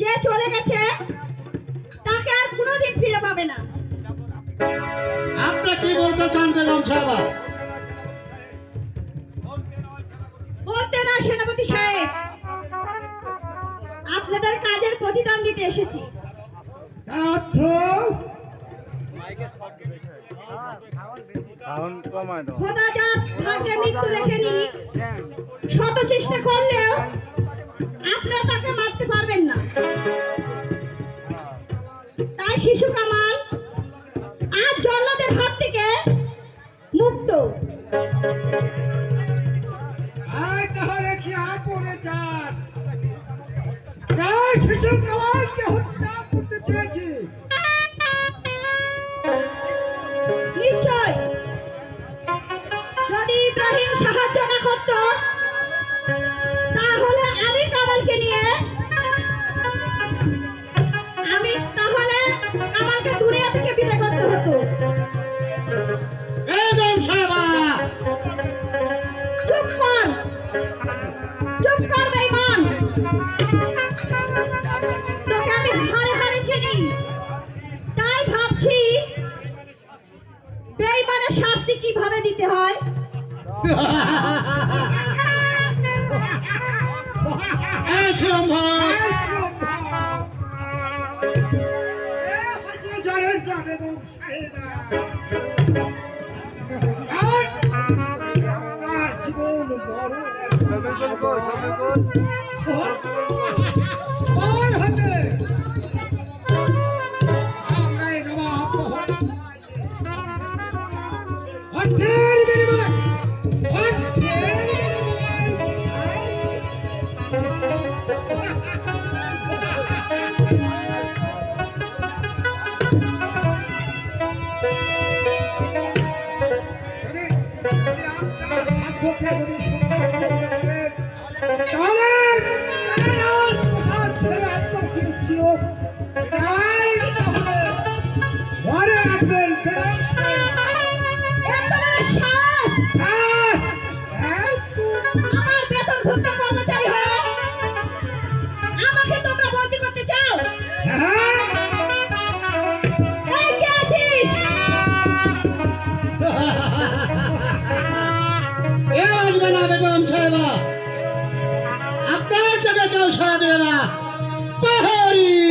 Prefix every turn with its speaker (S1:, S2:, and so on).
S1: যে চলে গেছে তাকে আর কোনোদিন ফিরে পাবে না।
S2: আপনি কি বলতে চান বেগম সাহেবা?
S1: বলতে না সেনাপতি সাহেব। আপনাদের কাজের প্রতিদান দিতে এসেছি।
S2: তার অর্থ?
S3: সাউন্ড
S1: খোদা জাত ভাগ্যে মৃত্যু লেখেনি। শত চেষ্টা করলেও আপনারা শিশু কামাল আজ জল্লাদের হাত থেকে মুক্ত।
S2: তাহলে কি আপনে চান প্রায় শিশু কামালকে হত্যা করতে চেয়েছি।
S1: নিশ্চয়। যদি ইব্রাহিম সাহায্য না করত তাহলে আমি কামালকে নিয়ে কামালকে দুনিয়া থেকে বিদায় করতে হতো?
S2: বেগম সাহেবা
S1: চুপ কর। চুপ কর বেঈমান তোকে আমি হারে হারে চিনি। তাই ভাবছি বেঈমানের শাস্তি কীভাবে দিতে হয়?
S3: শফিকুল কো শফিকুল
S2: পার হতে আমরা এই নবাব অর্থের
S1: কর্মচারী হয়ে। আমাকে তোমরা বন্দি করতে চাও? এই
S2: কেউ সারা দেবে না। পাহাড়ি